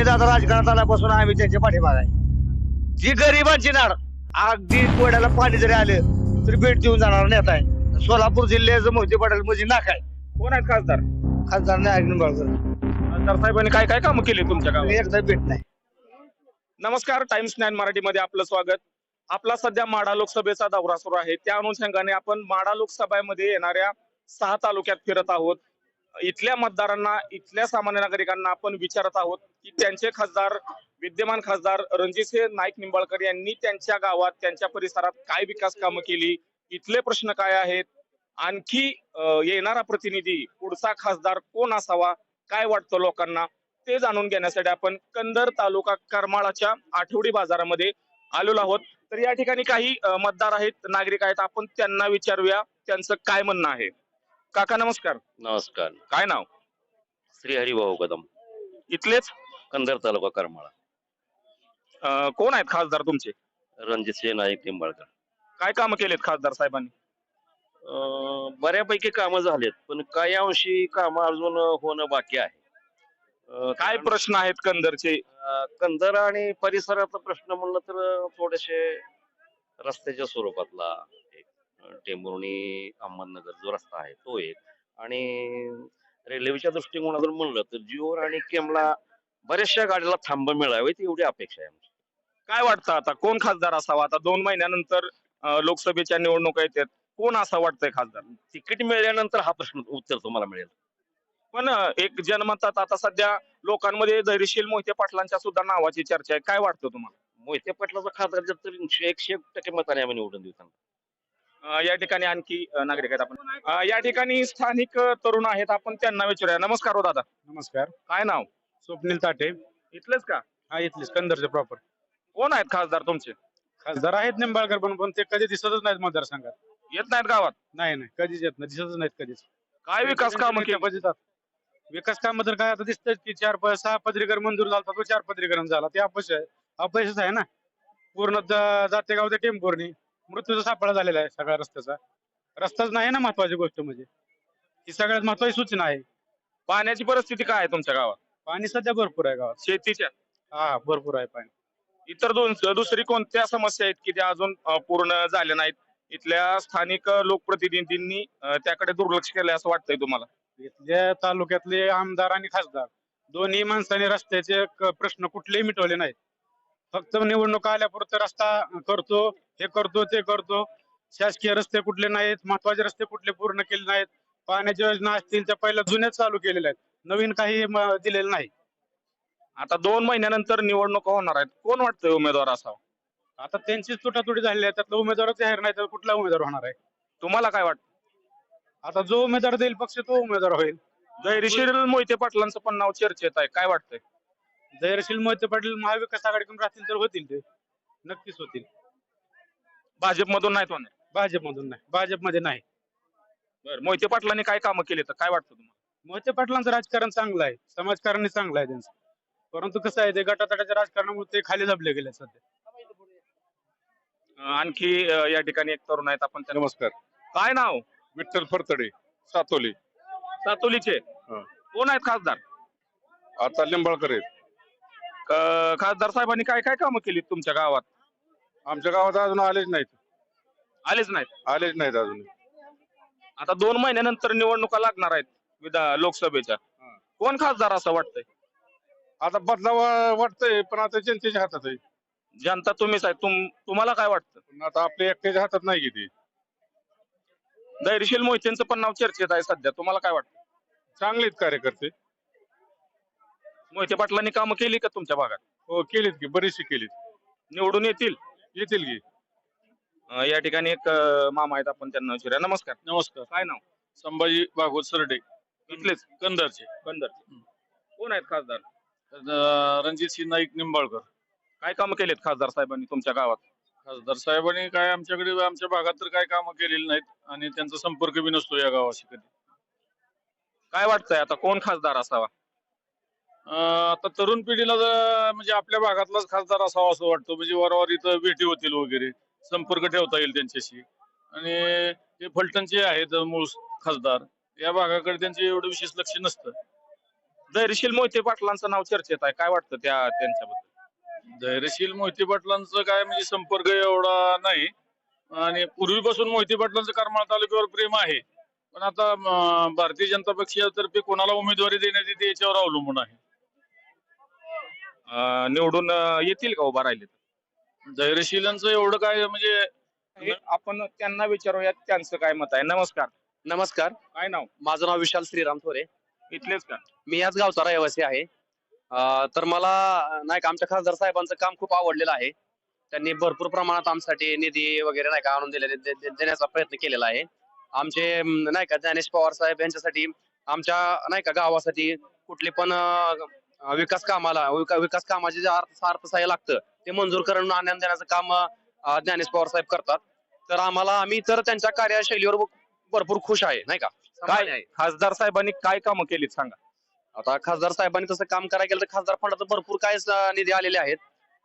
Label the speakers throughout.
Speaker 1: विजय दादा राजकारणात आल्यापासून आम्ही त्यांच्या पाठीमाग आहे. जी गरिबांची नाड अगदी कोड्याला पाणी जरी आलं तरी भेट देऊन जाणार नेता आहे. सोलापूर जिल्ह्याचं मोहिते पाटील म्हणजे नाक आहे.
Speaker 2: कोण आहेत खासदार?
Speaker 1: खासदार नायक निंबाळकर
Speaker 2: खासदार साहेबांनी काय काय कामं केली तुमच्या गावात?
Speaker 1: एकदा भेट नाही.
Speaker 2: नमस्कार टाइम्स नाईन मराठीमध्ये आपलं स्वागत. आपला सध्या माढा लोकसभेचा दौरा सुरू आहे. त्या अनुषंगाने आपण माढा लोकसभेमध्ये येणाऱ्या सहा तालुक्यात फिरत आहोत. इथल्या मतदारांना इथल्या सामान्य नागरिकांना आपण विचारत आहोत की त्यांचे खासदार विद्यमान खासदार रणजितसिंह नाईक निंबाळकर यांनी त्यांच्या गावात त्यांच्या परिसरात काय विकास कामं केली? इथले प्रश्न काय आहेत? आणखी येणारा प्रतिनिधी पुढचा खासदार कोण असावा? काय वाटतं लोकांना? ते जाणून घेण्यासाठी आपण कंदर तालुका करमाळाच्या आठवडी बाजारामध्ये आलेलो आहोत. तर या ठिकाणी काही मतदार आहेत नागरिक आहेत. आपण त्यांना विचारूया त्यांचं काय म्हणणं आहे. काका नमस्कार.
Speaker 3: नमस्कार.
Speaker 2: काय नाव?
Speaker 3: श्री हरिभाऊ कदम.
Speaker 2: इथलेच?
Speaker 3: कंदर तालुका करमाळा.
Speaker 2: अ, कोण आहेत खासदार तुमचे?
Speaker 3: रणजित सिंह नाईक निंबाळकर.
Speaker 2: काय कामं केलेत खासदार साहेबांनी?
Speaker 3: अं, बऱ्यापैकी कामं झालेत पण काही अंशी कामं अजून होणं बाकी आहे. अं,
Speaker 2: काय
Speaker 3: कारण,
Speaker 2: प्रश्न आहेत कंदरचे?
Speaker 3: अं, कंदर आणि परिसराचा प्रश्न म्हणलं तर थोडेसे रस्त्याच्या स्वरूपातला टेंभुर्णी अहमदनगर जो रस्ता आहे तो एक. आणि रेल्वेच्या दृष्टिकोनातून म्हणलं तर जिओर आणि केमला बऱ्याचशा गाडीला थांब मिळावी ती एवढी अपेक्षा आहे आमची.
Speaker 2: काय वाटतं आता? कोण खासदार असावा? आता दोन महिन्यानंतर लोकसभेच्या निवडणुका येतात. कोण असा वाटतंय खासदार?
Speaker 3: तिकीट मिळाल्यानंतर हा प्रश्न उत्तर तुम्हाला मिळेल.
Speaker 2: पण एक जनमतात आता सध्या लोकांमध्ये धैर्यशील मोहिते पाटलांच्या सुद्धा नावाची चर्चा आहे. काय वाटतं तुम्हाला?
Speaker 3: मोहिते पाटलाचा खासदार जर तर एकशे एक टक्के मताने आम्ही निवडून देऊ त्यांना.
Speaker 2: या ठिकाणी आणखी नागरिक आहेत आपण. या ठिकाणी स्थानिक तरुण आहेत आपण त्यांना विचारूया. नमस्कार हो दादा.
Speaker 4: नमस्कार.
Speaker 2: काय नाव?
Speaker 4: स्वप्नील ताटे.
Speaker 2: इथलेच का?
Speaker 4: हा इथलेच. कंदरचे प्रॉपर
Speaker 2: कोण आहेत खासदार तुमचे?
Speaker 4: खासदार आहेत निंबाळकर पण पण ते कधी दिसतच नाहीत मतदारसंघात.
Speaker 2: येत नाहीत गावात?
Speaker 4: नाही नाही. कधीच येत नाही. दिसतच नाहीत कधीच.
Speaker 2: काय विकास कामं केली?
Speaker 4: विकास काम तर काय आता दिसतंय की चार प- सहा पदरीकर मंजूर झाला तो चार पदरीकरण झाला. ते अपयश आहे. अपयशच आहे ना. पूर्ण ज- जातेगाव ते टेंभुर्णी मृत्यूचा सापळा झालेला आहे सगळ्या रस्त्याचा. रस्ताच नाही ना महत्वाची गोष्ट म्हणजे. ही सगळ्यात महत्वाची सूचना आहे.
Speaker 2: पाण्याची परिस्थिती काय आहे तुमच्या गावात?
Speaker 4: पाणी सध्या भरपूर आहे गावात.
Speaker 2: शेतीच्या?
Speaker 4: हा भरपूर आहे पाणी.
Speaker 2: इतर दोन दुसरी कोणत्या समस्या आहेत की त्या अजून अ, पूर्ण झाल्या नाहीत? इथल्या स्थानिक लोकप्रतिनिधींनी अ, त्याकडे दुर्लक्ष केलंय असं वाटतंय तुम्हाला?
Speaker 4: इथल्या तालुक्यातले आमदार आणि खासदार दोन्ही माणसांनी रस्त्याचे क- प्रश्न कुठलेही मिटवले नाहीत. फक्त निवडणूक आल्यापुरतं रस्ता करतो हे करतो ते करतो. शासकीय रस्ते कुठले नाहीत महत्त्वाचे रस्ते कुठले पूर्ण केले नाहीत. पाण्याच्या योजना असतील त्या पहिल्या जुन्याच चालू केलेल्या आहेत. नवीन काही दिलेलं नाही.
Speaker 2: आता दोन महिन्यानंतर निवडणुका होणार आहेत. कोण वाटतंय उमेदवार असावा?
Speaker 4: आता त्यांचीच तुटातुटी झालेली आहे. त्यातला उमेदवारच जाहीर नाही तर कुठला उमेदवार होणार आहे?
Speaker 2: तुम्हाला काय वाटतं?
Speaker 4: आता जो उमेदवार देईल पक्ष तो उमेदवार होईल.
Speaker 2: धैर्यशील मोहिते पाटलांचं पण नाव चर्चेत आहे. काय वाटतंय?
Speaker 4: धैर्यशील मोहिते पाटील महाविकास आघाडीकडून राहतील तर होतील ते. नक्कीच होतील.
Speaker 2: भाजपमधून नाहीत होणार
Speaker 4: भाजपमधून नाही. भाजपमध्ये नाही.
Speaker 2: बरं मोहिते पाटलांनी काय कामं केली तर काय वाटतं तुम्हाला?
Speaker 4: मोहिते पाटलांचं राजकारण चांगलं आहे. समाजकारणी चांगलं आहे त्यांचं. परंतु कसं आहे ते गटातटाच्या राजकारणामुळे ते खाली दाबले गेले सध्या.
Speaker 2: अं, आणखी अं, या ठिकाणी एक तरुण आहेत आपण त्यांना
Speaker 5: नमस्कार.
Speaker 2: काय नाव?
Speaker 5: विठ्ठल फरतडे सातोली.
Speaker 2: सातोलीचे.
Speaker 5: हा.
Speaker 2: कोण आहेत खासदार?
Speaker 5: आता लिंबाळकर आहेत.
Speaker 2: खासदार साहेबांनी काय काय कामं केली तुमच्या गावात?
Speaker 5: आमच्या गावात अजून आलेच नाहीत.
Speaker 2: आलेच नाहीत?
Speaker 5: आलेच नाहीत अजून.
Speaker 2: आता दोन महिन्यानंतर निवडणुका लागणार आहेत विधा लोकसभेच्या.
Speaker 5: हा.
Speaker 2: कोण खासदार असं वाटतंय?
Speaker 5: आता बदलावा वाटतंय पण आता जनतेच्या हातात आहे.
Speaker 2: जनता तुम्हीच आहे. तुम तुम्हाला काय वाटतं?
Speaker 5: पण आता आपल्या एकट्याच्या हातात नाही किती.
Speaker 2: धैर्यशील मोहितेंचं पण नाव चर्चेत आहे सध्या. तुम्हाला काय वाटतं?
Speaker 5: चांगलेत कार्यकर्ते.
Speaker 2: मोहिते पाटलांनी कामं केली का तुमच्या भागात?
Speaker 5: हो केलीत की बरीचशी केलीत.
Speaker 2: निवडून येतील?
Speaker 5: येतील की.
Speaker 2: अं, या ठिकाणी एक अं, मामा आहेत आपण त्यांना विचारूया. नमस्कार.
Speaker 5: नमस्कार.
Speaker 2: काय नाव?
Speaker 5: संभाजी भागवत सरडे.
Speaker 2: इथलेच?
Speaker 5: कंदरचे.
Speaker 2: बंदर कोण आहेत खासदार?
Speaker 5: रणजित सिंह नाईक निंबाळकर.
Speaker 2: काय कामं केलेत खासदार साहेबांनी तुमच्या गावात?
Speaker 5: खासदार साहेबांनी काय आमच्याकडे आमच्या भागात तर काय कामं केलेली नाहीत आणि त्यांचा संपर्क बी नसतो या गावाशी कधी.
Speaker 2: काय वाटतंय आता? कोण खासदार असावा?
Speaker 5: आता तरुण पिढीला जर म्हणजे आपल्या भागातलाच खासदार असावा असं वाटतं म्हणजे वारंवार इथं भेटी होतील वगैरे संपर्क ठेवता येईल त्यांच्याशी. आणि ते फलटणचे आहेत मूळ खासदार या भागाकडे त्यांचे एवढं विशेष लक्ष नसतं.
Speaker 2: धैर्यशील मोहिते पाटलांचं नाव चर्चेत आहे. काय वाटतं त्या त्यांच्याबद्दल?
Speaker 5: धैर्यशील मोहिते पाटलांचं काय म्हणजे संपर्क एवढा नाही. आणि पूर्वीपासून मोहिते पाटलांचं करमाळ तालुक्यावर प्रेम आहे. पण आता भारतीय जनता पक्षातर्फे कोणाला उमेदवारी देण्यात येते याच्यावर अवलंबून आहे.
Speaker 2: अं, निवडून अं, येतील का उभा राहिले
Speaker 5: धैर्यशीलांचं एवढं काय म्हणजे
Speaker 2: हे आपण त्यांना विचारूयात त्यांचं काय मत आहे. नमस्कार.
Speaker 6: नमस्कार.
Speaker 2: काय नाव?
Speaker 6: माझं नाव विशाल श्रीराम थोरे.
Speaker 2: इथलेच का?
Speaker 6: मी याच गावचा रहिवासी आहे. अं, तर मला नाही का आमच्या खासदार साहेबांचं काम खूप आवडलेलं आहे. त्यांनी भरपूर प्रमाणात आमच्यासाठी निधी वगैरे नाही का आणून दिलेले दे- दे- देण्याचा प्रयत्न केलेला आहे. आमचे अं, नाही का ज्ञानेश पवार साहेब यांच्यासाठी आमच्या नाही का गावासाठी कुठले पण अं, विकास कामाला विका- विकास कामाचे जे अर्थ अर्थसहाय्य लागतं ते मंजूर करून आणून देण्याचं काम अं, ज्ञानेश पवार साहेब करतात. तर आम्हाला आम्ही तर त्यांच्या कार्यशैलीवर भरपूर खुश आहे नाही का? समाधानी आहे.
Speaker 2: खासदार साहेबांनी काय कामं केलीत सांगा?
Speaker 6: आता खासदार साहेबांनी तसं काम करायला गेलं तर खासदार फंडात भरपूर काय स- निधी आलेले आहेत.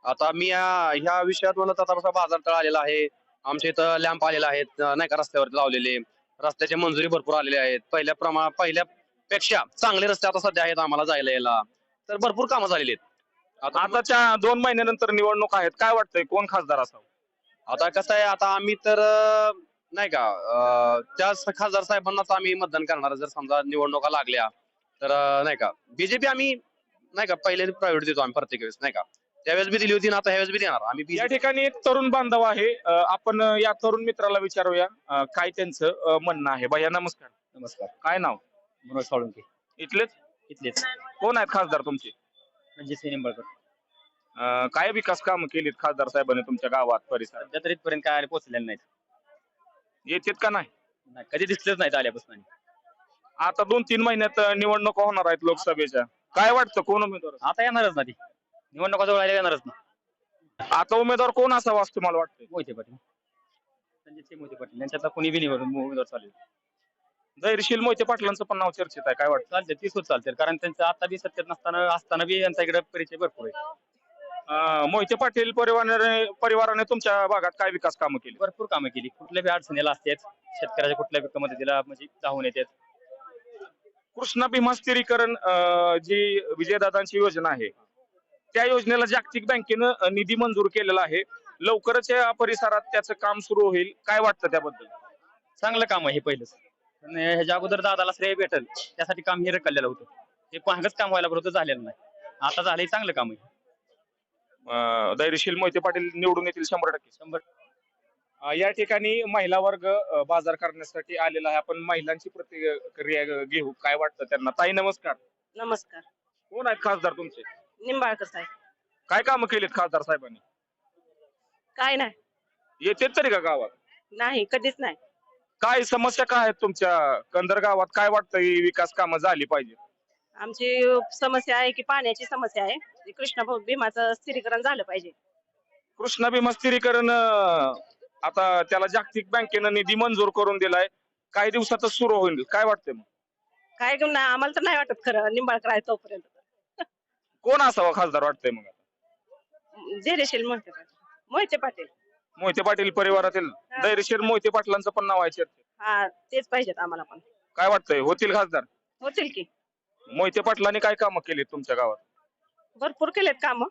Speaker 6: आता मी या- ह्या विषयात म्हणत आता कसा बाजार तळ आलेला आहे. आमच्या इथं लॅम्प आलेला आहेत अं, नाही का रस्त्यावर लावलेले. रस्त्याची मंजुरी भरपूर आलेली आहेत. पहिल्या प्रमा पहिल्यापेक्षा चांगले रस्ते आता सध्या आहेत आम्हाला जायला यायला. तर भरपूर कामं झालेली आहेत. आता
Speaker 2: आताच्या दोन महिन्यानंतर निवडणूक आहेत. काय वाटतंय? कोण खासदार असावं?
Speaker 6: आता कसं आहे आता आम्ही तर अं, नाही का अं, त्या खासदार साहेबांनाच आम्ही मतदान करणार जर समजा निवडणुका लागल्या तर अं, नाही का बीजेपी आम्ही नाही का पहिले प्रायव्हेट देतो आम्ही प्रत्येक वेळेस नाही का. त्यावेळेस बी दिली होती ना आता ह्यावेळेस बी देणार. आम्ही
Speaker 2: या
Speaker 6: BJP
Speaker 2: ठिकाणी एक तरुण बांधव आहे. अं, आपण अं, या तरुण मित्राला विचारूया अं, काय त्यांचं अं, म्हणणं आहे. भैया नमस्कार.
Speaker 7: नमस्कार.
Speaker 2: काय नाव?
Speaker 7: मनोज साळुंके.
Speaker 2: इथलेच?
Speaker 7: इथलेच.
Speaker 2: कोण आहेत खासदार तुमचे?
Speaker 7: रणजित सिंह निंबाळकर.
Speaker 2: अं, काय विकास कामं केलीत खासदार साहेबांनी तुमच्या गावात परिसरात?
Speaker 7: सध्या तर इथपर्यंत काय आले पोहोचलेले नाहीत.
Speaker 2: येतात का नाही?
Speaker 7: नाही, कधी दिसलेच नाहीत आल्यापासून.
Speaker 2: आता दोन तीन महिन्यात अं, निवडणुका होणार आहेत लोकसभेच्या. काय वाटतं कोण उमेदवार?
Speaker 7: आता येणारच ना ती. निवडणुका जवळ आल्या येणारच ना.
Speaker 2: आता उमेदवार कोण असावा असं तुम्हाला वाटतंय?
Speaker 7: मोहिते पाटील. रणजित सिंह मोहिते पाटील. यांच्यातला कोणी बी निवड उमेदवार चालेल?
Speaker 2: धैर्यशील मोहिते पाटलांचं पण नाव चर्चेत आहे काय वाटतं?
Speaker 7: चालते ती सुद्धा चालते कारण त्यांचं आता बी सत्तेत नसताना असताना बी यांचा इकडे परिचय भरपूर आहे.
Speaker 2: अं, मोहिते पाटील परिवाराने परिवाराने तुमच्या भागात काय विकास कामं केली?
Speaker 7: भरपूर कामं केली. कुठल्या बी अडचणीला असतात शेतकऱ्याच्या कुठल्या बी मदतीला म्हणजे धावून येतात.
Speaker 2: कृष्णा भीमा स्थिरीकरण अं, जी विजयदादांची योजना आहे त्या योजनेला जागतिक बँकेनं अं, निधी मंजूर केलेला आहे. लवकरच या परिसरात त्याचं काम सुरू होईल. काय वाटतं त्याबद्दल?
Speaker 7: चांगलं काम आहे हे पहिलंच. पण ह्याच्या अगोदर दादाला श्रेय भेटल. त्यासाठी काम हे रखडलेलं होतं. ते मागच काम व्हायला बरोबर झालेलं नाही. आता झालंय चांगलं काम आहे
Speaker 2: अं, धैर्यशील मोहिते पाटील निवडून येतील शंभर टक्के.
Speaker 7: शंभर.
Speaker 2: अं, या ठिकाणी महिला वर्ग अं, बाजार करण्यासाठी आलेला आहे. आपण महिलांची प्रतिक्रिया घ- घेऊ. काय वाटतं त्यांना? ताई नमस्कार.
Speaker 8: नमस्कार.
Speaker 2: कोण आहेत खासदार तुमचे?
Speaker 8: निंबाळकर साहेब.
Speaker 2: काय कामं केलीत खासदार साहेबांनी?
Speaker 8: काय नाही.
Speaker 2: येते तरी का गावात?
Speaker 8: नाही कधीच नाही.
Speaker 2: काय समस्या काय आहेत तुमच्या कंदर गावात काय वाटतं ही विकास कामं झाली पाहिजे?
Speaker 8: आमची समस्या आहे की पाण्याची समस्या आहे. की कृष्णा भीमाचं स्थिरीकरण झालं पाहिजे.
Speaker 2: कृष्णा भीमा स्थिरीकरण अं, आता त्याला जागतिक बँकेनं निधी मंजूर करून दिलाय. काही दिवसातच सुरू होईल. काय वाटतंय मग?
Speaker 8: काय घेऊन आम्हाला तर नाही वाटत खरं. निंबाळकर आहे तोपर्यंत.
Speaker 2: कोण असावा खासदार वाटतंय मग आता?
Speaker 8: मोहिते पाटील. मोहिते पाटील.
Speaker 2: मोहिते पाटील परिवारातील धैर्यशील मोहिते पाटलांचं पण नाव आहे चर्चेत.
Speaker 8: हा तेच पाहिजेत आम्हाला पण.
Speaker 2: काय वाटतंय? होतील खासदार?
Speaker 8: होतील की.
Speaker 2: मोहिते पाटलांनी काय कामं केली तुमच्या गावात?
Speaker 8: भरपूर केलेत काम.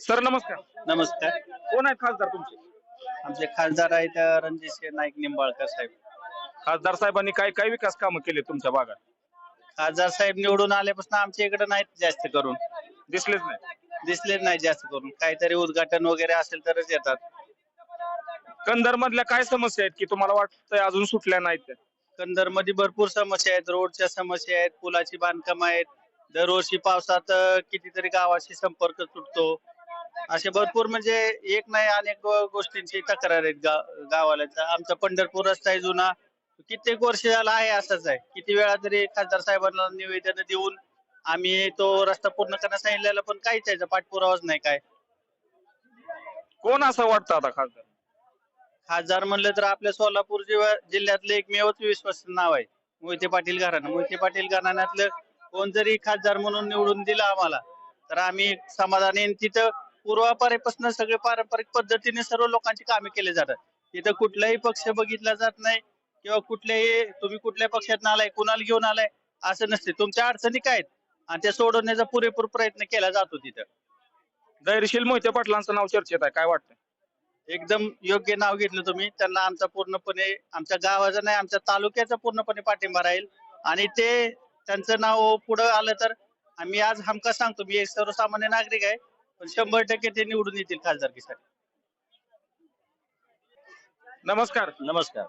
Speaker 2: सर नमस्कार.
Speaker 9: नमस्कार.
Speaker 2: कोण आहेत खासदार तुमचे?
Speaker 9: आमचे खासदार आहेत अ, रणजित नाईक निंबाळकर साहेब.
Speaker 2: खासदार साहेबांनी काय काय विकास कामं केली तुमच्या भागात?
Speaker 9: खासदार साहेब निवडून आल्यापासून आमच्या इकडे नाहीत जास्त करून.
Speaker 2: दिसलेच नाही
Speaker 9: दिसलेच नाही जास्त करून. काहीतरी उद्घाटन वगैरे असेल तरच येतात.
Speaker 2: कंदर मधल्या काय समस्या आहेत की तुम्हाला वाटतंय अजून सुटल्या नाहीत? त्या?
Speaker 9: कंदरमध्ये भरपूर समस्या आहेत. रोडच्या समस्या आहेत. पुलाची बांधकाम आहेत. दरवर्षी पावसात अ, कितीतरी गावाशी संपर्क तुटतो. असे भरपूर म्हणजे एक नाही अनेक गो- गोष्टींची तक्रार आहेत गा- गावाला. तर आमचा पंढरपूर रस्ता आहे जुना. कित्येक वर्ष झाला आहे असंच आहे. किती वेळा तरी खासदार साहेबांना निवेदन देऊन आम्ही तो रस्ता पूर्ण करण्यास सांगितलेला पण काहीच त्याचा पाठपुरावाच नाही काय.
Speaker 2: कोण असं वाटतं आता खासदार?
Speaker 9: खासदार म्हणलं तर आपल्या सोलापूर जिल्हा- जिल्ह्यातलं एकमेवच विश्वास नाव आहे. मोहिते पाटील घराणं. मोहिते पाटील घराण्यातलं कोण जरी खासदार म्हणून निवडून दिलं आम्हाला तर आम्ही समाधानी आणि तिथं पूर्वापारीपासून सगळे पारंपरिक पद्धतीने सर्व लोकांची कामे केली जातात. तिथं कुठलाही पक्ष बघितला जात नाही किंवा कुठल्याही तुम्ही कुठल्या पक्षात आलाय कुणाला घेऊन आलाय असं नसते. तुमच्या अडचणी काय आहेत? आणि त्या सोडवण्याचा पुरेपूर प्रयत्न केला जातो तिथं.
Speaker 2: धैर्यशील मोहिते पाटलांचं नाव चर्चेत आहे काय वाटतं
Speaker 9: एकदम योग्य नाव घेतलं तुम्ही. त्यांना आमचा पूर्णपणे आमच्या गावाचा नाही आमच्या तालुक्याचा पूर्णपणे पाठिंबा राहील. आणि ते त्यांचं नाव पुढं आलं तर आम्ही आज हमखास सांगतो मी एक सर्वसामान्य नागरिक आहे पण शंभर टक्के ते निवडून येतील खासदारकीसाठी.
Speaker 2: नमस्कार.
Speaker 10: नमस्कार.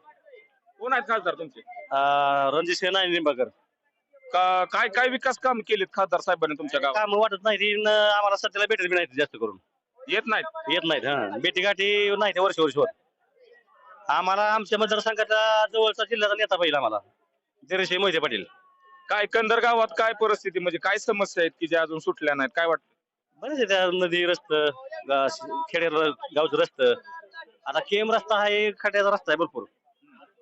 Speaker 2: कोण आहेत खासदार तुमचे?
Speaker 10: रणजित सिंह नाईक निंबाळकर.
Speaker 2: का- काय काय विकास काम केलेत खासदार साहेबांनी तुमच्या गावात?
Speaker 10: काम वाटत नाही ती न आम्हाला सध्याला भेटत बी नाही जास्त करून.
Speaker 2: येत नाहीत?
Speaker 10: येत नाहीत हा. बेटी गाठी नाही ते वर्ष वर्ष होत. आम्हाला आमच्या मतदारसंघाचा जवळचा जिल्ह्याचा नेता पाहिजे आम्हाला धैर्यशील मोहिते पाटील.
Speaker 2: काय कंदर गावात काय परिस्थिती? म्हणजे काय समस्या आहेत की ज्या अजून सुटल्या नाहीत? काय वाटतं?
Speaker 10: बरेच त्या नदी रस्त खेडे गावचं रस्त. आता केम रस्ता हा एक खड्याचा रस्ता आहे भरपूर.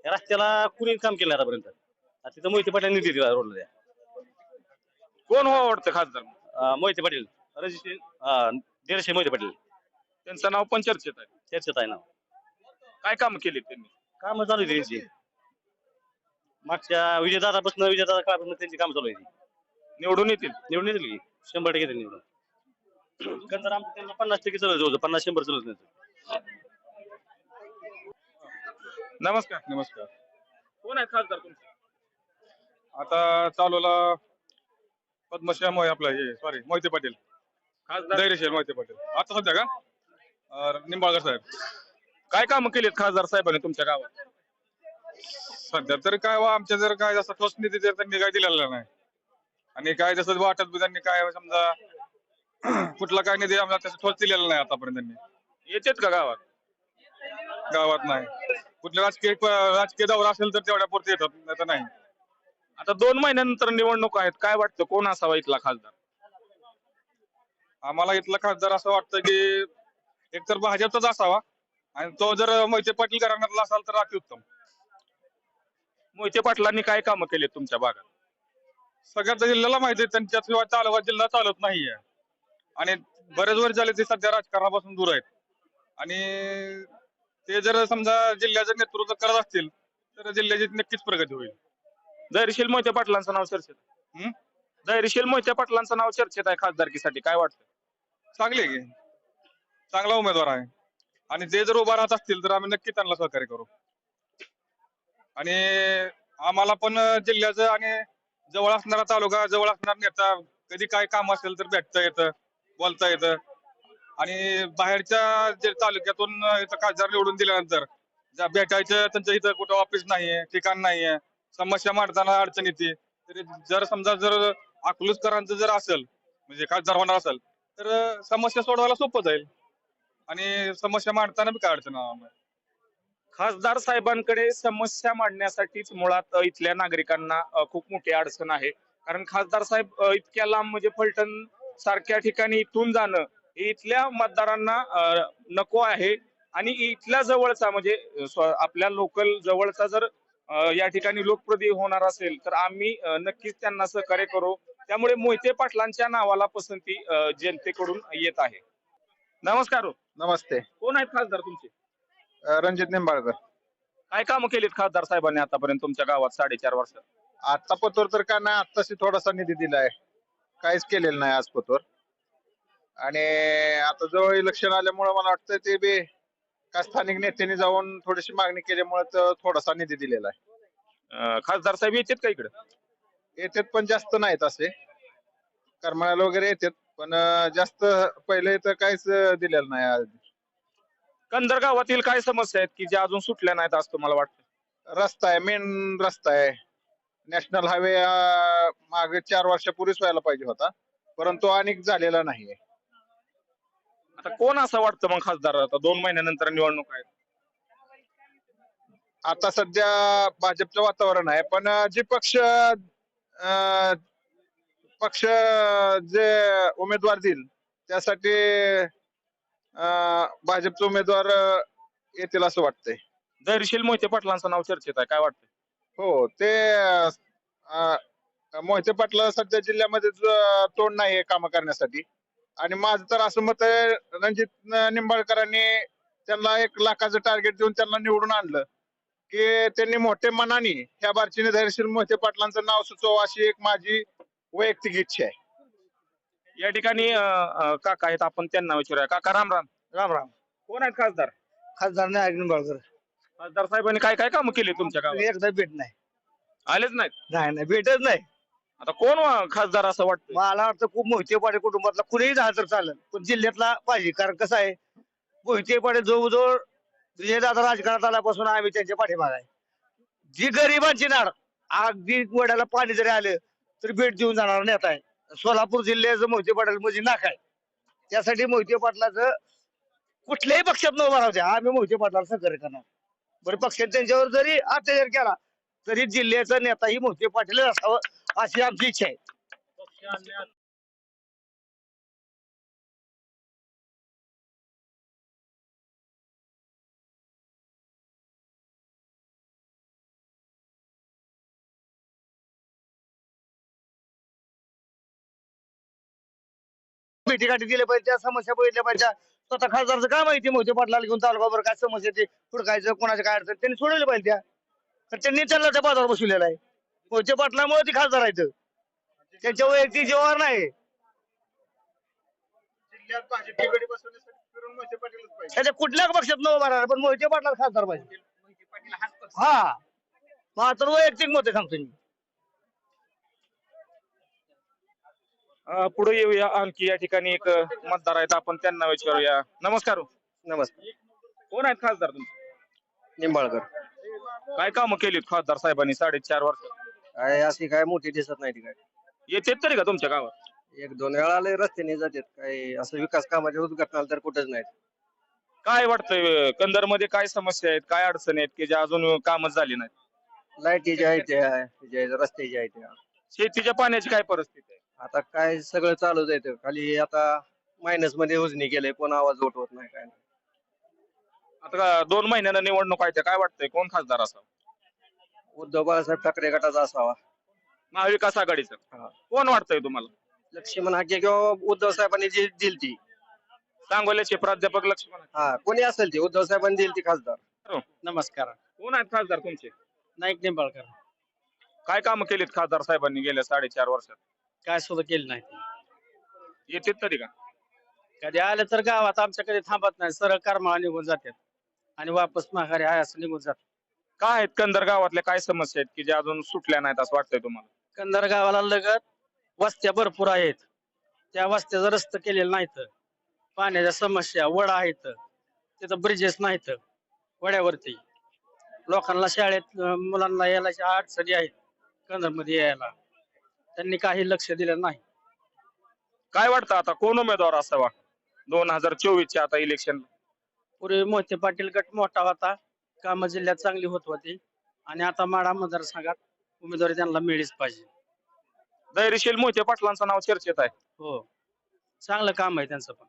Speaker 10: त्या रस्त्याला कुणी काम केलं नाही आतापर्यंत. आता तिथं मोहिते पाटील निधी दिला रोडला. त्या
Speaker 2: कोण व्हावं वाटतं खासदार?
Speaker 10: अं, मोहिते पाटील. रणजित दीडशे मोहिते पाटील.
Speaker 2: त्यांचं नाव पण चर्चेत आहे.
Speaker 10: चर्चेत आहे ना.
Speaker 2: काय काम केली त्यांनी?
Speaker 10: काम चालू आहे त्यांची. मागच्या विजयदादापासून विजयदादा काळापासून त्यांची काम चालू आहे.
Speaker 2: निवडून येतील?
Speaker 10: निवडून येतील की. शंभर टक्के येतील निवडून. कारण आमचं त्यांना पन्नास टक्के चालू होतं पन्नास शंभर चालू नाही
Speaker 2: नमस्कार.
Speaker 5: नमस्कार.
Speaker 2: कोण आहेत खासदार तुमचे?
Speaker 5: आता चालूला पद्मश्याम होय आपला हे सॉरी मोहिते पाटील.
Speaker 2: खासदार
Speaker 5: धैर्यशील मोहिते पाटील. आता सध्या का? अं, निंबाळकर साहेब.
Speaker 2: काय काम केलेत खासदार साहेबांनी तुमच्या गावात?
Speaker 5: सध्या तर काय वा आमच्या जर काय जसं ठोस निधी तर त्यांनी काय दिलेला नाही. आणि काय जसं वाटत बी त्यांनी काय समजा कुठला काय निधी आम्हाला तसं ठोस दिलेला नाही आतापर्यंत त्यांनी.
Speaker 2: येतेत का गावात?
Speaker 5: गावात नाही. कुठल्या राजकीय राजकीय दौरा असेल तर तेवढ्या पुरते येतात नाही तर नाही.
Speaker 2: आता दोन महिन्यानंतर निवडणूक आहेत. काय वाटतं? कोण असावा इथला खासदार?
Speaker 5: आम्हाला इथला खासदार असं वाटतं की एकतर भाजपचाच असावा आणि तो जर मोहिते पाटील घराण्यातला असाल तर अतिउत्तम.
Speaker 2: मोहिते पाटलांनी काय कामं केलेत तुमच्या भागात?
Speaker 5: सगळ्याच जिल्ह्याला माहिती आहे त्यांच्याशिवाय चालवा जिल्हा चालत नाहीये आणि बरेच वर्ष झाले ते सध्या राजकारणापासून दूर आहेत. आणि ते जर समजा जिल्ह्याचं नेतृत्व करत असतील तर जिल्ह्याची नक्कीच प्रगती होईल.
Speaker 2: धैर्यशील मोहिते पाटलांचं नाव चर्चेत आहे. धैर्यशील मोहिते पाटलांचं नाव चर्चेत आहे खासदारकीसाठी. काय वाटतं
Speaker 5: चांगली आहे की. चांगला उमेदवार आहे. आणि ते जर उभा राहत असतील तर आम्ही नक्की त्यांना सहकार्य करू. आणि आम्हाला पण जिल्ह्याचं आणि जवळ असणारा तालुका जवळ असणारा नेता कधी काय काम असेल तर भेटता येतं बोलता येतं. आणि बाहेरच्या जे तालुक्यातून इथं खासदार निवडून दिल्यानंतर ज्या भेटायचं त्यांचं इथं कुठं ऑफिस नाहीये ठिकाण नाहीये समस्या मांडताना अडचण येते. तरी जर समजा जर अकलूजकरांचं जर असेल म्हणजे खासदार होणार असेल तर समस्या सोडवायला सोपं जाईल. आणि समस्या मांडताना बी काय अडचण
Speaker 2: खासदार साहेबांकडे समस्या मांडण्यासाठीच मुळात इथल्या नागरिकांना खूप मोठी अडचण आहे. कारण खासदार साहेब इतक्या लांब म्हणजे फलटण सारख्या ठिकाणी इथून जाणं हे इथल्या मतदारांना नको आहे. आणि इथल्या जवळचा म्हणजे आपल्या लोकल जवळचा जर या ठिकाणी लोकप्रति होणार असेल तर आम्ही नक्कीच त्यांना सहकार्य करू. त्यामुळे मोहिते पाटलांच्या नावाला पसंती जनतेकडून येत आहे. नमस्कार हो.
Speaker 11: नमस्ते.
Speaker 2: कोण आहेत खासदार तुमचे?
Speaker 11: अ, रणजित निंबाळकर.
Speaker 2: काय कामं केलीत खासदार साहेबांनी आतापर्यंत तुमच्या गावात साडेचार वर्षात
Speaker 11: आता पतोर तर काय नाही आत्ताशी थोडासा निधी दिलाय. काहीच केलेलं नाही आज पतोर. आणि आता जवळ इलेक्शन आल्यामुळे मला वाटतं ते बी का स्थानिक नेत्यांनी जाऊन थोडीशी मागणी केल्यामुळे तर थोडासा निधी दिलेला आहे.
Speaker 2: अं, खासदार साहेब येतात का इकडे?
Speaker 11: येतात पण जास्त नाहीत असे. करमाळ्याला वगैरे येतात पण अ, जास्त पहिले तर काहीच अ, दिलेलं नाही आज.
Speaker 2: कंदर गावातील काय समस्या आहेत की ज्या अजून सुटल्या नाहीत असं तुम्हाला वाटतं?
Speaker 11: रस्ता आहे मेन रस्ता आहे. नॅशनल हायवे मागे चार वर्षापूर्वीच व्हायला पाहिजे होता परंतु अनेक झालेला नाहीये.
Speaker 2: आता कोण असं वाटतं मग खासदार? आता दोन महिन्यानंतर निवडणूक आहे.
Speaker 11: आता सध्या भाजपचं वातावरण आहे पण जे पक्ष अं, पक्ष जे उमेदवार देईल त्यासाठी अं, भाजपचे उमेदवार अं, येतील असं वाटतंय.
Speaker 2: धैर्यशील मोहिते पाटलांचं नाव चर्चेत आहे काय वाटतं
Speaker 11: हो ते अं, मोहिते पाटला सध्या जिल्ह्यामध्ये तोड नाही काम करण्यासाठी. आणि माझं तर असं मत आहे रणजित निंबाळकरांनी त्यांना एक लाखाचं टार्गेट देऊन त्यांना निवडून आणलं. की त्यांनी मोठ्या मनाने ह्या बारचीने धैर्यशील मोहिते पाटलांचं नाव सुचवावं अशी एक माझी वैयक्तिक इच्छा आहे.
Speaker 2: या ठिकाणी अं, काका आहेत आपण त्यांना विचारूया. काका राम राम.
Speaker 1: राम राम.
Speaker 2: कोण आहेत खासदार?
Speaker 1: खासदार नाही अर्जुन बाळकर
Speaker 2: खासदार साहेबांनी काय काय कामं केली तुमच्या गावात?
Speaker 1: एकदा भेट नाही.
Speaker 2: आलेच नाहीत?
Speaker 1: नाही नाही भेटच नाही.
Speaker 2: आता कोण वा- खासदार असं वाटतं
Speaker 1: मला वाटतं खूप मोहिते पाडे कुटुंबातला कुणीही झालं तर चालेल. पण जिल्ह्यातला पाहिजे. कारण कसं आहे मोहिते पाडे जवळजवळ विजयदादा राजकारणात आल्यापासून आम्ही त्यांच्या पाठीमाग आहे. जी गरिबांची नाड अगदी वड्याला पाणी जरी आलं तरी भेट देऊन जाणार नेता आहे. सोलापूर जिल्ह्याचं मोहिते पाटील म्हणजे नाक आहे. त्यासाठी मोहिते पाटलाचं कुठल्याही पक्षात न उभा राहू द्या. आम्ही मोहिते पाटलाला सहकार्य करणार. बरं पक्षाने त्यांच्यावर जरी अत्याचार केला तरी जिल्ह्याचा नेताही मोहिते पाटीलच असावं. अशी आमची इच्छा आहे. भेटी गाठी दिल्या पाहिजे त्या समस्या बघितल्या पाहिजे. स्वतः खासदारचं काय माहिती मोहिते पाटलाला घेऊन तालुकाभर काय समस्या ते हुडकायचं कोणाच्या काय अडचण त्यांनी सोडवलं पाहिजे त्या. तर त्यांनी त्यांना त्या बाजार बसवलेला आहे. मोहिते पाटलामुळे ती खासदार आहेत. त्यांच्या वैयक्तिक जीवावर नाही.
Speaker 11: जिल्ह्यात भाजप बिघडी बसवण्यासाठी फिरून मोहिते पाटीलच पाहिजे.
Speaker 1: त्याच्या कुठल्याच पक्षात न उभा राहणार पण मोहिते पाटला खासदार पाहिजे. हा. मात्र वैयक्तिक मत आहे सांगतो मी.
Speaker 2: अं, पुढे येऊया. आणखी या ठिकाणी एक मतदार आहेत. आपण त्यांना विचारूया नमस्कार हो.
Speaker 12: नमस्कार.
Speaker 2: कोण आहेत खासदार तुमचे?
Speaker 12: निंबाळकर.
Speaker 2: काय कामं केलीत खासदार साहेबांनी? साडेचार वर्ष.
Speaker 12: काय अशी काय मोठी दिसत नाही ती काय.
Speaker 2: येतात तरी का तुमच्या गावात?
Speaker 12: एक दोन वेळा आले रस्त्याने जातात. काय असं विकास कामाच्या उद्घाटनाला तर कुठंच नाही
Speaker 2: काय वाटतंय कंदरमध्ये काय समस्या आहेत काय अडचणी आहेत की ज्या अजून कामच झाली नाहीत?
Speaker 12: लाईटीच्या आहेत त्या त्याच्या रस्त्याच्या आहेत त्या
Speaker 2: शेतीच्या पाण्याची काय परिस्थिती आहे?
Speaker 12: आता काय सगळं चालू जायचं खाली आता मायनसमध्ये उजनी केलंय कोण आवाज उठवत नाही काय नाही.
Speaker 2: आता का दोन महिन्यानं निवडणूक आहे त्या काय वाटतंय? कोण खासदार असावं?
Speaker 12: उद्धव बाळासाहेब ठाकरे गटाचा असावा.
Speaker 2: महाविकास आघाडीचं.
Speaker 12: हा.
Speaker 2: कोण वाटतंय तुम्हाला?
Speaker 12: लक्ष्मण हाके किंवा उद्धव साहेबांनी जी दिली ती.
Speaker 2: सांगोल्याचे प्राध्यापक लक्ष्मण
Speaker 12: हा कोणी असेल ती? उद्धव साहेबांनी दिली ती खासदार.
Speaker 1: नमस्कार.
Speaker 2: कोण आहेत खासदार तुमचे?
Speaker 1: नाईक निंबाळकर.
Speaker 2: काय कामं केलीत खासदार साहेबांनी गेल्या साडेचार वर्षात?
Speaker 1: काय सुद्धा केलं नाही.
Speaker 2: येतात तरी का?
Speaker 1: कधी आलं तर गावात आमच्याकडे थांबत नाही. सरळ करमाळा निघून जातात. आणि वापस माघारी आहे असं निघून जातात.
Speaker 2: काय आहेत कंदर गावातल्या काय समस्या आहेत की ज्या अजून सुटल्या नाहीत असं वाटतंय तुम्हाला?
Speaker 1: कंधार गावाला लगत वस्त्या भरपूर आहेत. त्या वस्त्याचं रस्ते केलेलं नाहीत. पाण्याच्या समस्या वडा आहेत. तिथं ब्रिजेस नाहीत. वड्यावरती. लोकांना शाळेत अं, मुलांना यायला अशा अडचणी आहेत कंधारमध्ये यायला. त्यांनी काही लक्ष दिलं नाही.
Speaker 2: काय वाटतं आता? कोण उमेदवार असावा? दोन हजार चोवीसच्या आता इलेक्शन
Speaker 1: पूर्वी मोहिते पाटील गट मोठा होता. कामं जिल्ह्यात चांगली होत होती. आणि आता माडा मतदारसंघात उमेदवारी त्यांना मिळलीच पाहिजे.
Speaker 2: धैर्यशील मोहिते पाटलांचं नाव चर्चेत आहे.
Speaker 1: हो. चांगलं काम आहे त्यांचं पण.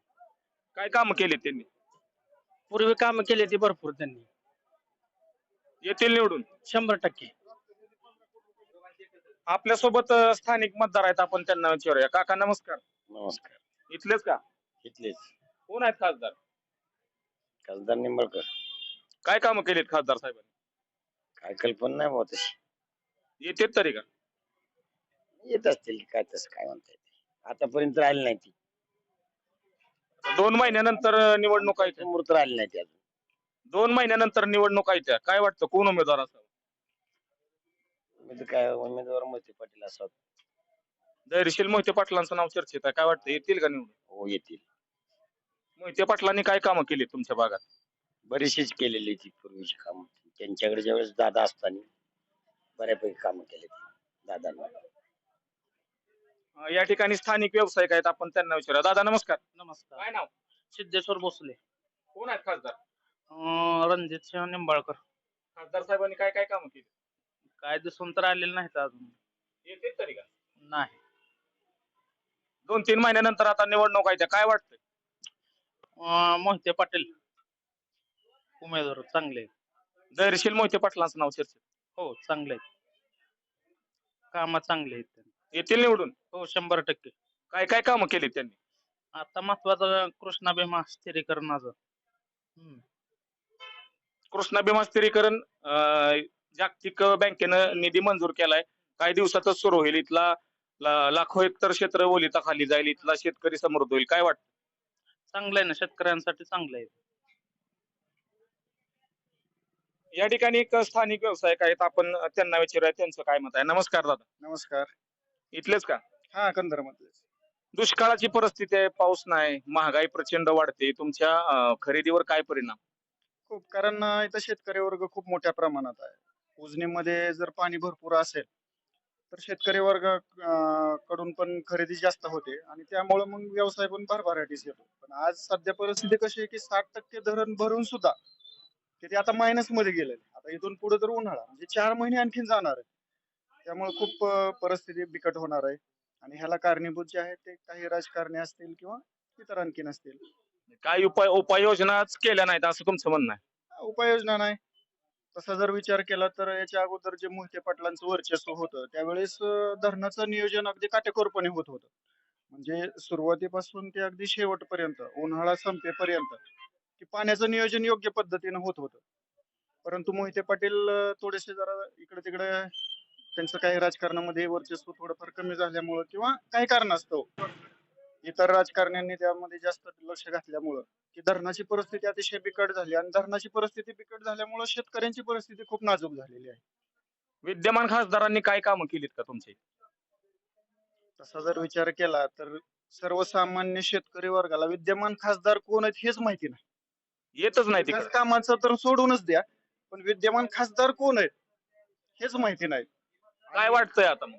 Speaker 2: काय कामं केली त्यांनी?
Speaker 1: पूर्वी कामं केली ती भरपूर त्यांनी.
Speaker 2: येतील निवडून?
Speaker 1: शंभर टक्के.
Speaker 2: आपल्यासोबत अं, स्थानिक मतदार आहेत आपण त्यांना विचारूया. काका नमस्कार.
Speaker 13: नमस्कार.
Speaker 2: इथलेच का?
Speaker 13: इथलेच.
Speaker 2: कोण आहेत खासदार?
Speaker 13: खासदार निंबाळकर.
Speaker 2: काय कामं केलीत खासदार साहेबांनी?
Speaker 13: काय कल्पना नाही भाऊ तशी.
Speaker 2: येतात तरी का?
Speaker 13: येत असतील काय तसं काय म्हणता येते आतापर्यंत राहिली नाही ती.
Speaker 2: दोन महिन्यानंतर निवडणूक आहे त्या.
Speaker 13: समोर तर राहिली नाही ती अजून.
Speaker 2: दोन महिन्यानंतर निवडणूक आहे त्या काय वाटतं कोण उमेदवार असावा?
Speaker 13: उमेद काय उमेदवार मोहिते पाटील असा
Speaker 2: धैर्यशील मोहिते पाटलांचं नाव चर्चेत आहे. काय वाटतं येतील का निवडून?
Speaker 13: हो येतील.
Speaker 2: मोहिते पाटलांनी काय कामं केली तुमच्या भागात?
Speaker 13: बरीचशीच केलेली ती पूर्वीची काम. त्यांच्याकडे ज्यावेळेस दादा असताना बऱ्यापैकी कामं केली दादांनी.
Speaker 2: अं, या ठिकाणी स्थानिक व्यावसायिक आहेत आपण त्यांना विचारूया. दादा नमस्कार.
Speaker 1: नमस्कार.
Speaker 2: काय नाव?
Speaker 1: सिद्धेश्वर भोसले.
Speaker 2: कोण आहेत खासदार?
Speaker 1: अं, रणजित सिंह निंबाळकर.
Speaker 2: खासदार साहेबांनी काय काय कामं केली?
Speaker 1: काय दिसून तर आलेलं नाहीत अजून.
Speaker 2: येतील तरी का?
Speaker 1: नाही.
Speaker 2: दोन तीन महिन्यानंतर आता निवडणूक आहे त्या. काय वाटतंय?
Speaker 1: अं, मोहिते पाटील. उमेदवार चांगले
Speaker 2: धैर्यशील मोहिते पाटलांचं नाव चर्चेत
Speaker 1: हो चांगले काम चांगले आहेत त्यांचे.
Speaker 2: येतील निवडून?
Speaker 1: हो शंभर टक्के.
Speaker 2: काय काय कामं केली त्यांनी?
Speaker 1: आता महत्वाचं कृष्णा भीमा स्थिरीकरणाचं हम्म.
Speaker 2: कृष्णा भीमा स्थिरीकरण अं, जागतिक बँकेनं निधी मंजूर केलाय. काही दिवसातच सुरू होईल. इथला ला- लाखो हेक्टर क्षेत्र ओलिताखाली जाईल. इथला शेतकरी समृद्ध होईल. काय वाटतं?
Speaker 7: चांगलं आहे ना शेतकऱ्यांसाठी चांगलं आहे.
Speaker 2: या ठिकाणी एक स्थानिक व्यावसायिक आहेत. आपण त्यांना विचारूया. त्यांचं काय मत आहे? नमस्कार दादा.
Speaker 14: नमस्कार.
Speaker 2: इथलेच का?
Speaker 14: हा कंदर
Speaker 2: दुष्काळाची परिस्थिती आहे पाऊस नाही महागाई प्रचंड वाढते. तुमच्या अं, खरेदीवर काय परिणाम?
Speaker 14: खूप कारण अं, इथं शेतकरी वर्ग खूप मोठ्या प्रमाणात आहे. उजनीमध्ये जर पाणी भरपूर असेल तर शेतकरी वर्ग अं, कडून पण खरेदी जास्त होते. आणि त्यामुळे मग व्यवसाय पण भरभराटीस येतो. पण आज सध्या परिस्थिती कशी आहे की साठ टक्के धरण भरून सुद्धा ते ते आता मायनसमध्ये गेलेले आता इथून पुढे तर उन्हाळा. म्हणजे चार महिने आणखीन जाणार आहे. त्यामुळे खूप अं, परिस्थिती बिकट होणार आहे. आणि ह्याला कारणीभूत जे आहेत ते काही राजकारणी असतील किंवा इतर आणखीन असतील.
Speaker 2: काय उपाय उपाययोजनाच केल्या नाहीत असं तुमचं म्हणणं आहे?
Speaker 14: उपाययोजना नाही. तसा जर विचार केला तर याच्या अगोदर जे मोहिते पाटलांचं वर्चस्व होतं त्यावेळेस अं, धरणाचं नियोजन अगदी काटेकोरपणे होत होतं. म्हणजे सुरुवातीपासून ते अगदी शेवटपर्यंत उन्हाळा संपेपर्यंत की पाण्याचं नियोजन योग्य पद्धतीनं होत होतं. परंतु मोहिते पाटील थोडेसे जरा इकडे तिकडे त्यांचं काही राजकारणामध्ये वर्चस्व थोडंफार कमी झाल्यामुळं किंवा काही कारणास्तव इतर राजकारण्यांनी त्यामध्ये जास्त लक्ष घातल्यामुळं की धरणाची परिस्थिती अतिशय बिकट झाली आणि धरणाची परिस्थिती बिकट झाल्यामुळे शेतकऱ्यांची परिस्थिती खूप नाजूक झालेली आहे.
Speaker 2: विद्यमान खासदारांनी काय कामं केलीत का तुमची?
Speaker 14: तसा जर विचार केला तर सर्वसामान्य शेतकरी वर्गाला विद्यमान खासदार कोण आहेत हेच माहिती नाही.
Speaker 2: येतच नाही तिकडे.
Speaker 14: कामाचं तर सोडूनच द्या पण विद्यमान खासदार कोण आहेत हेच माहिती नाही.
Speaker 2: काय वाटतंय आता मग?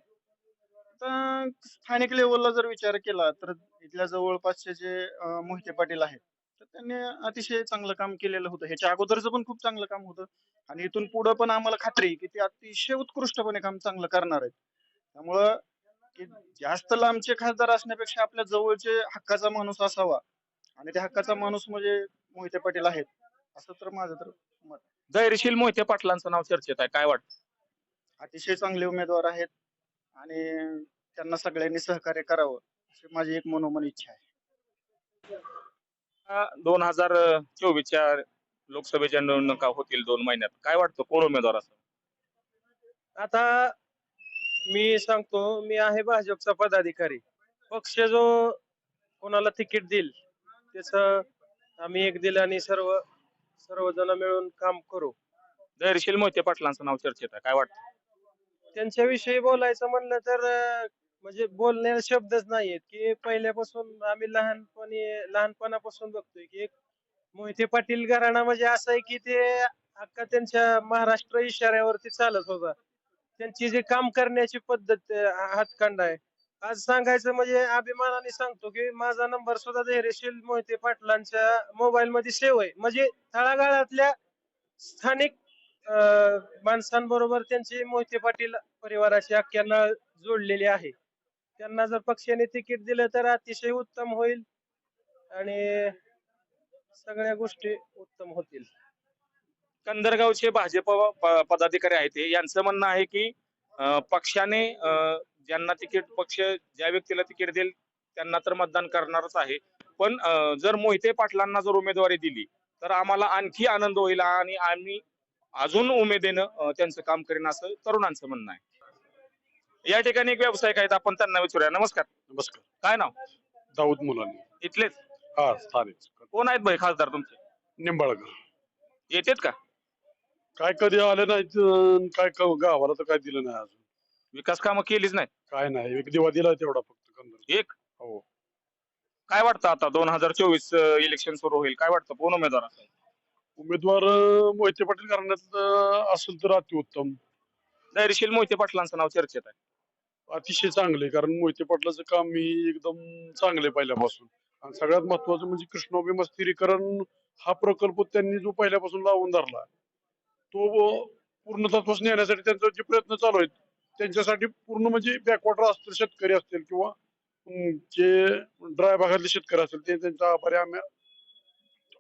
Speaker 14: आता स्थानिक लेवलला जर विचार केला तर इथल्या जवळपासचे जे अं, मोहिते पाटील आहेत तर त्यांनी अतिशय चांगलं काम केलेलं होतं. ह्याच्या अगोदरचं पण खूप चांगलं काम होतं. आणि इथून पुढं पण आम्हाला खात्री आहे की ते अतिशय उत्कृष्टपणे काम चांगलं करणार आहेत. त्यामुळं की जास्त लांबचे खासदार असण्यापेक्षा आपल्या जवळचे हक्काचा माणूस असावा. आणि त्या हक्काचा माणूस म्हणजे मोहिते पाटील आहेत. असं तर माझं तर मत आहे.
Speaker 2: धैर्यशील मोहिते पाटलांचं नाव चर्चेत आहे. काय वाटतं?
Speaker 14: अतिशय चांगले उमेदवार आहेत आणि त्यांना सगळ्यांनी सहकार्य करावं अशी माझी एक मनोमन इच्छा आहे.
Speaker 2: दोन हजार चोवीसच्या लोकसभेच्या निवडणुका होतील दोन महिन्यात. काय वाटतं? कोण उमेदवार असं
Speaker 15: आता मी सांगतो मी आहे भाजपचा पदाधिकारी. पक्ष जो कोणाला तिकीट देईल त्याच आम्ही एक दिलं आणि सर्व सर्वजण मिळून काम करू.
Speaker 2: धैर्यशील मोहिते पाटलांचं नाव चर्चेत आहे. काय वाटतं?
Speaker 15: त्यांच्याविषयी बोलायचं म्हणलं तर अं, म्हणजे बोलण्याचे शब्दच नाहीयेत की पहिल्यापासून आम्ही लहानपणी लहानपणापासून बघतोय की एक मोहिते पाटील घराणा म्हणजे असं आहे की ते अख्खा त्यांच्या महाराष्ट्र इशाऱ्यावरती चालत होता. त्यांची जी काम करण्याची पद्धत अं, हातखंड आहे आज सांगायचं म्हणजे अभिमानाने सांगतो की माझा नंबर सुद्धा धैर्यशील मोहिते पाटलांच्या मोबाईल मध्ये सेव्ह आहे. म्हणजे तळागाळातल्या स्थानिक माणसांबरोबर त्यांची मोहिते पाटील परिवाराची अख्यांना जोडलेली आहे. त्यांना जर पक्षाने तिकीट दिलं तर अतिशय उत्तम होईल आणि सगळ्या गोष्टी उत्तम होतील.
Speaker 2: कंदरगावचे भाजप प- पदाधिकारी आहेत यांचं म्हणणं आहे की पक्षाने ज्यांना तिकीट पक्ष ज्या व्यक्तीला तिकीट देईल त्यांना तर मतदान करणारच आहे. पण जर मोहिते पाटलांना जर उमेदवारी दिली तर आम्हाला आणखी आनंद होईल आणि आम्ही अजून उमेदीनं त्यांचं काम करीन असं तरुणांचं म्हणणं आहे. या ठिकाणी एक व्यावसायिक आहेत आपण त्यांना विचारूया. नमस्कार.
Speaker 5: नमस्कार.
Speaker 2: काय नाव?
Speaker 5: दाऊद मुलानी.
Speaker 2: इथलेच?
Speaker 5: हा स्थानिक.
Speaker 2: कोण आहेत भाई खासदार तुमचे?
Speaker 5: निंबाळकर.
Speaker 2: येतेत का?
Speaker 5: काय कधी आले अन काय गावाला तर काय दिलं नाही अजून.
Speaker 2: विकास कामं केलीच नाही.
Speaker 5: काय नाही एक दिवा दिला तेवढा फक्त कंदर.
Speaker 2: एक?
Speaker 5: हो.
Speaker 2: काय वाटतं आता दोन हजार चोवीस इलेक्शन सुरू होईल? काय वाटतं कोण उमेदवार असेल?
Speaker 5: उमेदवार अं, मोहिते पाटील करण्यात अं, असेल तर अतिउत्तम
Speaker 2: धैर्यशील मोहिते पाटलांचं नाव चर्चेत आहे.
Speaker 5: अतिशय चांगले कारण मोहिते पाटलाचं काम ही एकदम चांगले पहिल्यापासून. आणि सगळ्यात महत्वाचं म्हणजे कृष्णोभी स्थिरीकरण हा प्रकल्प त्यांनी जो पहिल्यापासून लावून धरला तो पूर्णत्वास नेण्यासाठी त्यांचे जे प्रयत्न चालू आहेत त्यांच्यासाठी पूर्ण म्हणजे बॅकवॉटर असतील शेतकरी असतील किंवा जे ड्राय भागातले शेतकरी असतील ते त्यांचा आभारी आम्ही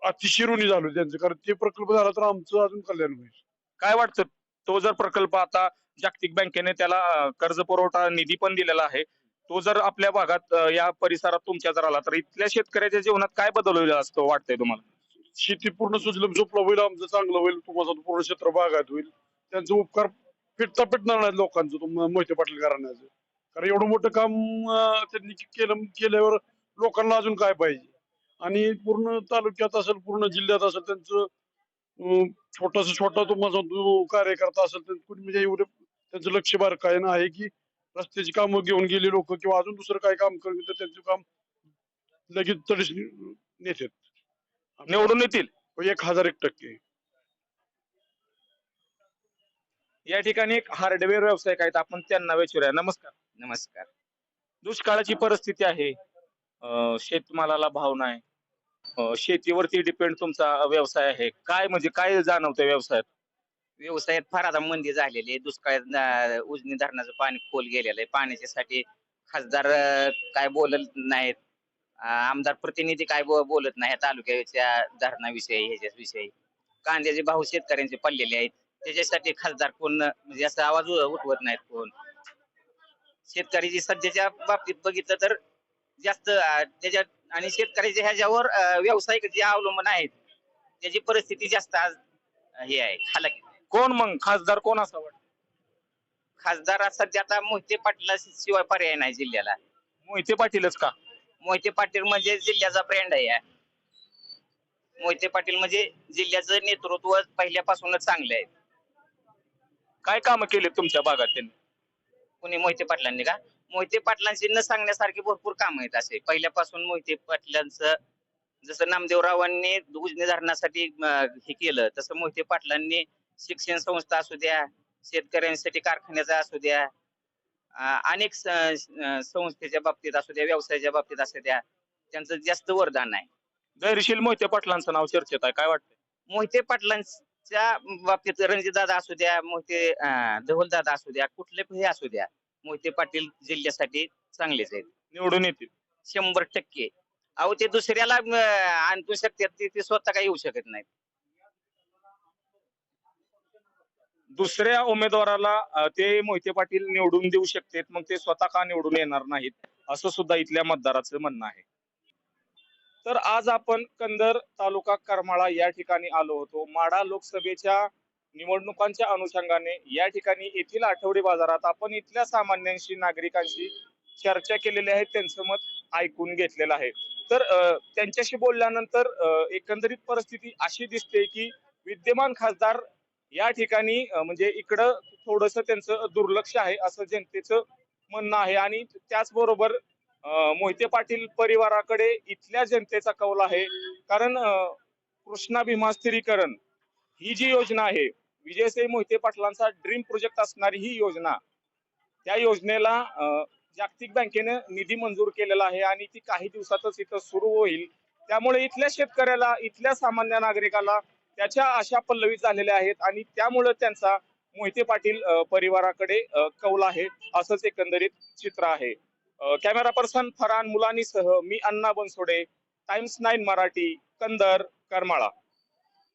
Speaker 5: अतिशय ऋणी झालो त्यांचे. कारण ते प्रकल्प झाला तर आमचं अजून कल्याण होईल.
Speaker 2: काय वाटतं? तो जर प्रकल्प आता जागतिक बँकेने त्याला कर्ज पुरवठा निधी पण दिलेला आहे. तो जर आपल्या भागात या परिसरात तुमच्या जर आला तर इथल्या शेतकऱ्याच्या जीवनात काय बदल होईल असं वाटतंय तुम्हाला?
Speaker 5: शेती पूर्ण सुजलम सुपला होईल आमचं चांगलं होईल तुम्हाला पूर्ण क्षेत्र बागायत होईल. त्यांचे उपकार फिटता फिटणार नाहीत लोकांचं मोहिते पाटील घराण्याचं. कारण एवढं मोठं काम त्यांनी केलं केल्यावर लोकांना अजून काय पाहिजे? आणि पूर्ण तालुक्यात असेल पूर्ण जिल्ह्यात असेल त्यांचं छोटासा छोटा तुम्हाला सांगतो कार्यकर्ता असेल तर कुणी म्हणजे एवढं त्यांचं लक्ष बार काय ना आहे की रस्त्याची कामं घेऊन गेले लोक किंवा अजून दुसरं काय काम करतील तर त्यांचं काम लगेच तडीस नेतात.
Speaker 2: निवडून येतील.
Speaker 5: एक हजार एक टक्के.
Speaker 2: या ठिकाणी एक हार्डवेअर व्यावसायिक आहेत. आपण त्यांना विचारूया. नमस्कार.
Speaker 16: नमस्कार.
Speaker 2: दुष्काळाची परिस्थिती आहे. अं, शेतमालाला भाव नाही. अं, शेतीवरती डिपेंड तुमचा व्यवसाय आहे. काय म्हणजे काय जाणवतं व्यवसायात?
Speaker 16: व्यवसायात फार आता मंदी झालेली आहे. दुष्काळात उजनी धरणाचं पाणी खोल गेलेलं आहे. पाण्याच्यासाठी खासदार अं, काय बोलत नाहीत. अं, आमदार प्रतिनिधी काय बो- बोलत नाही तालुक्याच्या धरणाविषयी ह्याच्याविषयी. कांद्याचे भाव शेतकऱ्यांचे पडलेले आहेत. त्याच्यासाठी खासदार कोण म्हणजे असं आवाज उठवत नाहीत कोण. शेतकऱ्याची सध्याच्या बाबतीत बघितलं तर जास्त अं, त्याच्यात आणि शेतकऱ्याच्या ह्याच्यावर व्यावसायिक जे अवलंबून आहेत त्याची परिस्थिती जास्त आज हे आहे हालाकी
Speaker 2: कोण मग? खासदार कोण असं वाटतं?
Speaker 16: खासदार सध्या आता मोहिते पाटील शिवाय पर्याय नाही जिल्ह्याला.
Speaker 2: मोहिते पाटीलच का?
Speaker 16: मोहिते पाटील म्हणजे जिल्ह्याचा ब्रँड आहे. मोहिते पाटील म्हणजे जिल्ह्याचं नेतृत्व पहिल्यापासूनच चांगलं आहे.
Speaker 2: काय कामं केले तुमच्या भागात त्यांनी?
Speaker 16: कुणी मोहिते पाटलांनी का? मोहिते पाटलांची न सांगण्यासारखी भरपूर काम आहेत असे. पहिल्यापासून मोहिते पाटलांचं जसं नामदेवरावांनी उजनी धरणासाठी अं, हे केलं तसं मोहिते पाटलांनी शिक्षण संस्था असू द्या शेतकऱ्यांसाठी कारखान्याचा असू द्या अं, अनेक स- अं, संस्थेच्या बाबतीत असू द्या व्यवसायाच्या बाबतीत असू द्या त्यांचं जास्त वरदान आहे.
Speaker 2: धैर्यशील मोहिते पाटलांचं नाव चर्चेत आहे काय वाटतं
Speaker 16: मोहिते पाटलांच्या बाबतीत रणजितदादा असू द्या मोहिते धवलदादा असू द्या कुठले हे असू द्या मोहिते पाटील जिल्ह्यासाठी चांगलेच आहेत.
Speaker 2: निवडून येतील.
Speaker 16: शंभर टक्के. अहो ते दुसऱ्याला अं, आणू शकतात ते- ते स्वतः काही येऊ शकत नाहीत.
Speaker 2: दुसऱ्या उमेदवाराला अं, ते मोहिते पाटील निवडून देऊ शकतात मग ते स्वतः का निवडून येणार नाहीत असं सुद्धा इथल्या मतदाराचं म्हणणं आहे. तर आज आपण कंदर तालुका करमाळा या ठिकाणी आलो होतो. माडा लोकसभेच्या निवडणुकांच्या अनुषंगाने या ठिकाणी येथील आठवडे बाजारात आपण इथल्या सामान्यांशी नागरिकांशी चर्चा केलेली आहे त्यांचं मत ऐकून घेतलेलं आहे. तर त्यांच्याशी बोलल्यानंतर एकंदरीत परिस्थिती अशी दिसते की विद्यमान खासदार या ठिकाणी म्हणजे इकडं थोडस त्यांचं दुर्लक्ष आहे असं जनतेचं म्हणणं आहे. आणि त्याचबरोबर मोहिते पाटील परिवाराकडे इथल्या जनतेचा कौल आहे. कारण कृष्णा भीमास्थिरीकरण ही जी योजना आहे विजयसाई मोहिते पाटलांचा ड्रीम प्रोजेक्ट असणारी ही योजना त्या योजनेला जागतिक बँकेनं निधी मंजूर केलेला आहे आणि ती काही दिवसातच इथं सुरू होईल. त्यामुळे इथल्या शेतकऱ्याला इथल्या सामान्य नागरिकाला त्याच्या आशा पल्लवी झालेल्या आहेत आणि त्यामुळे त्यांचा मोहिते पाटील परिवाराकडे कौल आहे असंच एकंदरीत चित्र आहे. कॅमेरा पर्सन फरान मुलानीसह मी अण्णा बनसोडे टाइम्स नाईन मराठी कंदर करमाळा.